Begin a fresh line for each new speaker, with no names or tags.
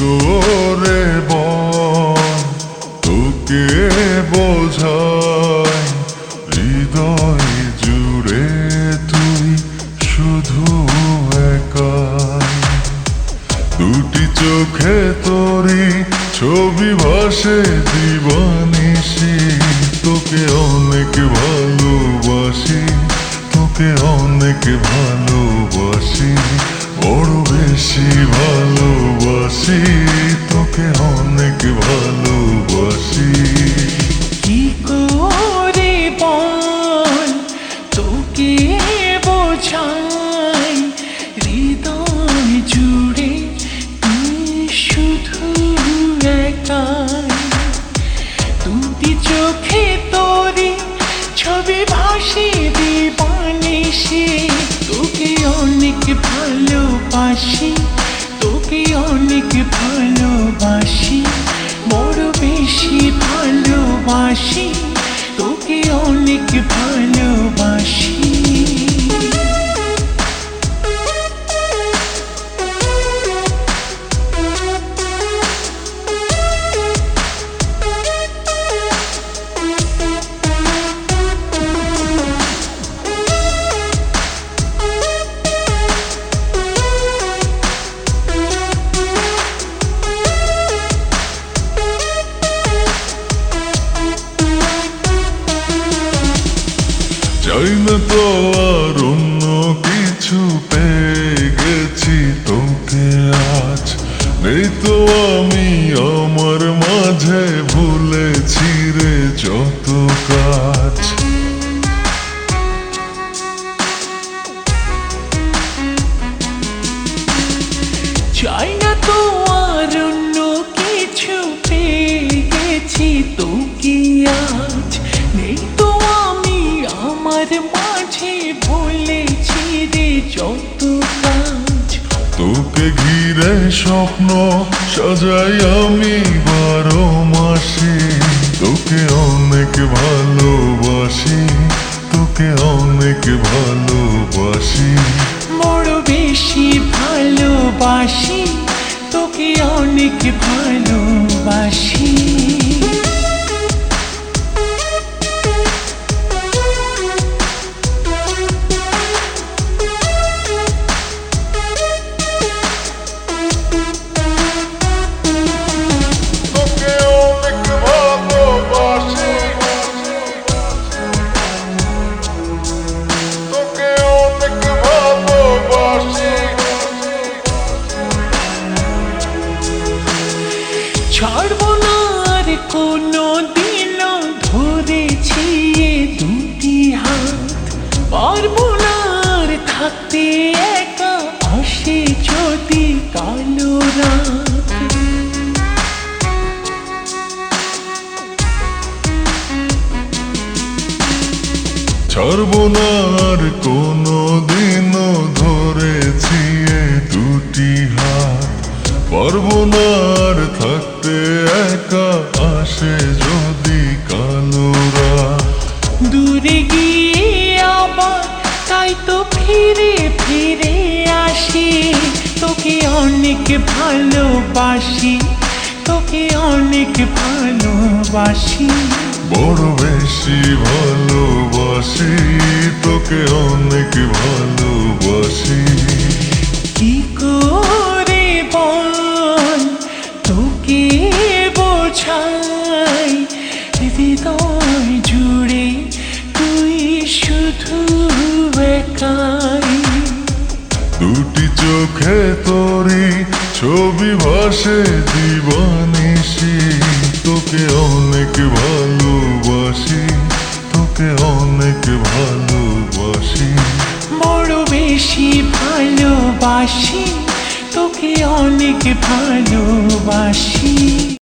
করে বল, তোকে বোঝাই হৃদয় জুড়ে তুই শুধু একাই। দুটি চোখে তোরি ছবি ভাসে জীবনিসি তোকে অনেক ভালোবাসি, তোকে অনেক ভালোবাসি। বেশি ভালোবাসি, তোকে অনেক ভালোবাসি।
কি করে বল, তোকে বোঝাই, হৃদয় জুড়ে শুধু একাই। দুটি চোখে তোরে ছবি ভাসি দিবানিসি তোকে অনেক ভালোবাসি তোকে অনেক ভালোবাসি বড় বেশি ভালোবাসি তোকে অনেক ভালোবাসি
চাই তো আর অন্য কিছু পেয়ে গেছি তোকে আজ। নেই তো আমি আমার মাঝে, ভুলেছি রে যত কাজ।
চাই তো কিছু পেয়ে গেছি, তো কি আজ
স্বপ্ন সাজাই আমি বারো মাসি। তোকে অনেক ভালোবাসি, তোকে অনেক ভালোবাসি।
বড় বেশি ভালোবাসি, তোকে অনেক ভালোবাসি ছাড়বো না আর কোনো দিন ধরেছি দুটি হাত। পারব না থাকতে একা আসে যদি কালো রাত।
ছাড়বো কোনো দিনও ধরেছি দুটি হাত। পারব না আর
ফিরে আসি তোকে অনেক ভালোবাসি তোকে অনেক ভালোবাসি।
বড় বেশি ভালোবাসি তোকে অনেক ভালোবাসি। তোরি ছবি ভাসে দিবানিসি তোকে অনেক ভালোবাসি, তোকে অনেক ভালোবাসি।
বড় বেশি ভালোবাসি, তোকে অনেক ভালোবাসি।